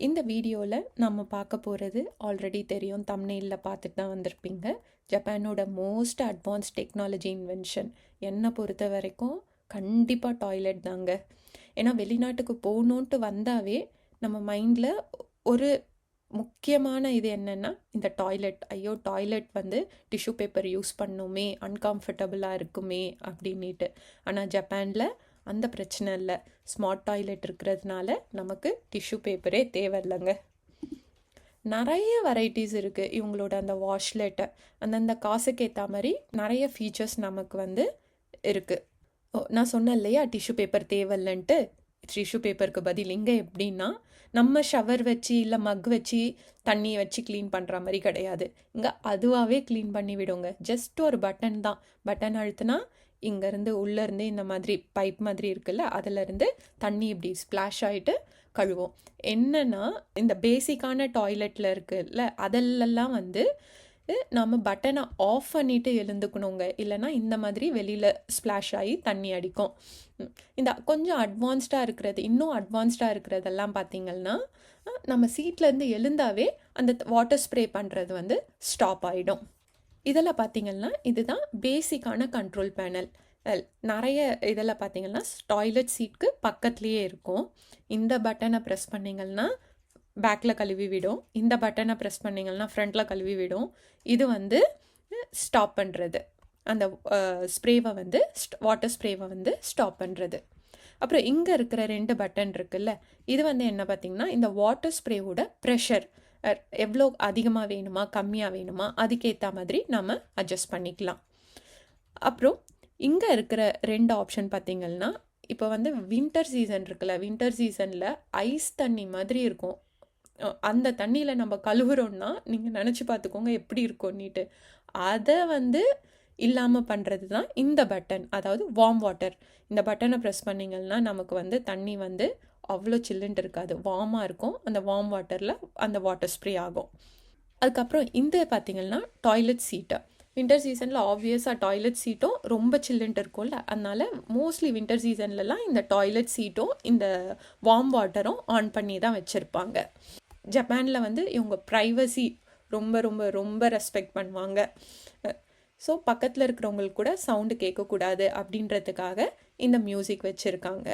இந்த வீடியோவில் நம்ம பார்க்க போகிறது ஆல்ரெடி தெரியும் தம்னெயிலில் பார்த்துட்டு தான் வந்திருப்பீங்க. ஜப்பானோட மோஸ்ட் அட்வான்ஸ் டெக்னாலஜி இன்வென்ஷன் என்னை பொறுத்த வரைக்கும் கண்டிப்பாக டாய்லெட் தாங்க. ஏன்னா வெளிநாட்டுக்கு போகணுன்ட்டு வந்தாவே நம்ம மைண்டில் ஒரு முக்கியமான இது என்னென்னா இந்த டாய்லெட் ஐயோ டாய்லெட் வந்து டிஷ்யூ பேப்பர் யூஸ் பண்ணோமே அன்கம்ஃபர்டபுளாக இருக்குமே அப்படின்ட்டு ஆனால் ஜப்பானில் அந்த பிரச்சனை இல்லை. ஸ்மார்ட் டாய்லெட் இருக்கிறதுனால நமக்கு டிஷ்யூ பேப்பரே தேவையில்லைங்க. நிறைய வெரைட்டிஸ் இருக்குது இவங்களோட அந்த வாஷ்லெட்டை அந்தந்த காசுக்கு ஏற்ற மாதிரி நிறைய ஃபீச்சர்ஸ் நமக்கு வந்து இருக்குது ஓ நான் சொன்னேன் இல்லையா டிஷ்யூ பேப்பர் தேவையில்லைன்ட்டு? டிஷ்யூ பேப்பருக்கு பதில் இங்கே எப்படின்னா நம்ம ஷவர் வச்சு இல்லை மக் வச்சு தண்ணி வச்சு க்ளீன் பண்ணுற மாதிரி கிடையாது. இங்கே அதுவாகவே க்ளீன் பண்ணி விடுங்க. ஜஸ்ட் ஒரு பட்டன் தான். பட்டன் அழுத்துனா இங்கேருந்து உள்ளேருந்து இந்த மாதிரி பைப் மாதிரி இருக்குல்ல அதிலேருந்து தண்ணி இப்படி ஸ்ப்ளாஷ் ஆகிட்டு கழுவோம். என்னென்னா இந்த பேசிக்கான டாய்லெட்டில் இருக்குல்ல அதெல்லாம் வந்து நம்ம பட்டனை ஆஃப் பண்ணிட்டு எழுந்துக்கணுங்க. இல்லைனா இந்த மாதிரி வெளியில் ஸ்ப்ளாஷ் ஆகி தண்ணி அடிக்கும். இந்த கொஞ்சம் அட்வான்ஸ்டாக இருக்கிறது இன்னும் அட்வான்ஸ்டாக இருக்கிறதெல்லாம் பார்த்திங்கன்னா நம்ம சீட்லேருந்து எழுந்தாவே அந்த வாட்டர் ஸ்ப்ரே பண்ணுறது வந்து ஸ்டாப் ஆகிடும் இதில் பார்த்தீங்கன்னா இதுதான் பேசிக்கான கண்ட்ரோல் பேனல் நிறைய இதில் பார்த்தீங்கன்னா டாய்லெட் சீட்க்கு பக்கத்துலேயே இருக்கும். இந்த பட்டனை ப்ரெஸ் பண்ணிங்கன்னா பேக்கில் கழுவி விடும். இந்த பட்டனை ப்ரெஸ் பண்ணிங்கன்னா ஃப்ரண்ட்டில் கழுவி விடும். இது வந்து ஸ்டாப் பண்ணுறது அந்த ஸ்ப்ரேவை வந்து வாட்டர் ஸ்ப்ரேவை வந்து ஸ்டாப் பண்ணுறது அப்புறம் இங்கே இருக்கிற ரெண்டு பட்டன் இருக்குல்ல இது வந்து என்ன பார்த்தீங்கன்னா இந்த வாட்டர் ஸ்ப்ரேவோட ப்ரெஷர் எவ்வளோ அதிகமாக வேணுமா கம்மியாக வேணுமா அதுக்கேற்ற மாதிரி நம்ம அட்ஜஸ்ட் பண்ணிக்கலாம். அப்புறம் இங்கே இருக்கிற ரெண்டு ஆப்ஷன் பார்த்திங்கன்னா இப்போ வந்து வின்டர் சீசன் இருக்குல்ல வின்டர் சீசனில் ஐஸ் தண்ணி மாதிரி இருக்கும். அந்த தண்ணியில் நம்ம கழுவுறோன்னா நீங்கள் நினச்சி பார்த்துக்கோங்க எப்படி இருக்கும் நீட்டு அதை வந்து இல்லாமல் பண்ணுறது தான் இந்த பட்டன் அதாவது வார்ம் வாட்டர் இந்த பட்டனை ப்ரெஸ் பண்ணிங்கன்னா நமக்கு வந்து தண்ணி வந்து அவ்வளோ சில்லுன்ட்டு இருக்காது. வார்மாக இருக்கும். அந்த வார்ம் வாட்டரில் அந்த வாட்டர் ஸ்ப்ரே ஆகும். அதுக்கப்புறம் இந்த பார்த்தீங்கன்னா டாய்லெட் சீட்டு வின்டர் சீசனில் ஆப்வியஸாக டாய்லெட் சீட்டும் ரொம்ப சில்லுன்ட்டு இருக்கும்ல. அதனால் மோஸ்ட்லி வின்டர் சீசன்லலாம் இந்த டாய்லெட் சீட்டும் இந்த வார்ம் வாட்டரும் ஆன் பண்ணி தான் வச்சுருப்பாங்க. ஜப்பானில் வந்து இவங்க ப்ரைவசி ரொம்ப ரொம்ப ரொம்ப ரெஸ்பெக்ட் பண்ணுவாங்க. ஸோ பக்கத்தில் இருக்கிறவங்களுக்கு கூட சவுண்டு கேட்கக்கூடாது அப்படின்றதுக்காக இந்த மியூசிக் வச்சுருக்காங்க.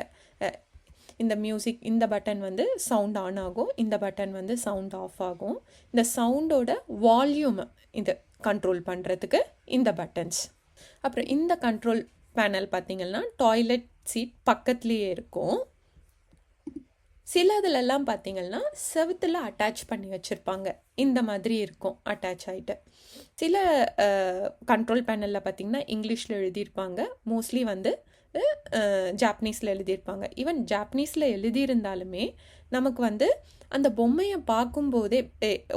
இந்த மியூசிக் இந்த பட்டன் வந்து சவுண்ட் ஆன் ஆகும். இந்த பட்டன் வந்து சவுண்ட் ஆஃப் ஆகும். இந்த சவுண்டோட வால்யூம் இது கண்ட்ரோல் பண்ணுறதுக்கு இந்த பட்டன்ஸ் அப்புறம் இந்த கண்ட்ரோல் பேனல் பார்த்தீங்கன்னா டாய்லெட் சீட் பக்கத்துலேயே இருக்கும். சில பார்த்தீங்கன்னா செவத்தில் அட்டாச் பண்ணி வச்சுருப்பாங்க. இந்த மாதிரி இருக்கும் அட்டாச் ஆகிட்டு சில கண்ட்ரோல் பேனலில் பார்த்தீங்கன்னா இங்கிலீஷில் எழுதியிருப்பாங்க. மோஸ்ட்லி வந்து ஜாப்பனீஸில் எழுதியிருப்பாங்க. ஈவன் ஜாப்பனீஸில் எழுதியிருந்தாலுமே நமக்கு வந்து அந்த பொம்மையை பார்க்கும்போதே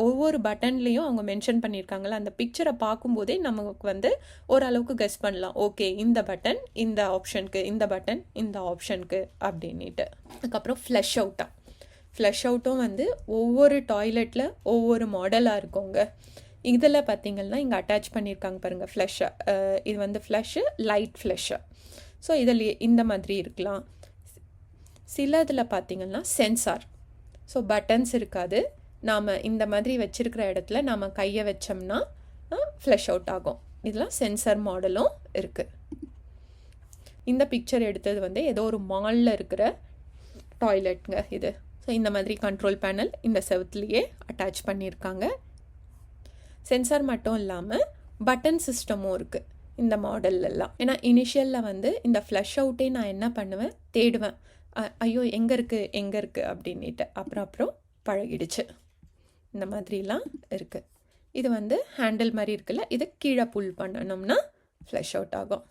ஒவ்வொரு பட்டன்லேயும் அவங்க மென்ஷன் பண்ணியிருக்காங்கல்ல அந்த பிக்சரை பார்க்கும்போதே நமக்கு வந்து ஓரளவுக்கு கெஸ் பண்ணலாம். ஓகே இந்த பட்டன் இந்த ஆப்ஷனுக்கு இந்த பட்டன் இந்த ஆப்ஷனுக்கு அப்படின்ட்டு அதுக்கப்புறம் ஃப்ளஷ் அவுட்டாக ஃப்ளஷ் அவுட்டும் வந்து ஒவ்வொரு டாய்லெட்டில் ஒவ்வொரு மாடலாக இருக்குங்க. இதில் பார்த்தீங்கன்னா இங்கே அட்டாச் பண்ணியிருக்காங்க பாருங்கள் ஃப்ளஷ்ஷை இது வந்து ஃப்ளஷ்ஷு லைட் ஃப்ளஷ்ஷு ஸோ இதில் இந்த மாதிரி இருக்கலாம். சில இதில் பார்த்திங்கன்னா சென்சார் ஸோ பட்டன்ஸ் இருக்காது. நாம் இந்த மாதிரி வச்சுருக்கிற இடத்துல நாம் கையை வச்சோம்னா ஃப்ளஷ் அவுட் ஆகும். இதெல்லாம் சென்சார் மாடலும் இருக்குது இந்த பிக்சர் எடுத்தது வந்து ஏதோ ஒரு மாலில் இருக்கிற டாய்லெட்டுங்க இது. ஸோ இந்த மாதிரி கண்ட்ரோல் பேனல் இந்த செவுத்துலேயே அட்டாச் பண்ணியிருக்காங்க. சென்சார் மட்டும் இல்லாமல் பட்டன் சிஸ்டமும் இருக்குது இந்த மாடல்லலாம். ஏன்னா இனிஷியலில் வந்து இந்த ஃப்ளஷ் அவுட்டே நான் என்ன பண்ணுவேன்? தேடுவேன். ஐயோ எங்கே இருக்குது எங்கே இருக்குது அப்படின்ட்டு அப்புறம் அப்புறம் பழகிடுச்சு. இந்த மாதிரிலாம் இருக்குது இது வந்து ஹேண்டில் மாதிரி இருக்குல்ல? இதை கீழே புல் பண்ணணும்னா ஃப்ளஷ் அவுட் ஆகும்.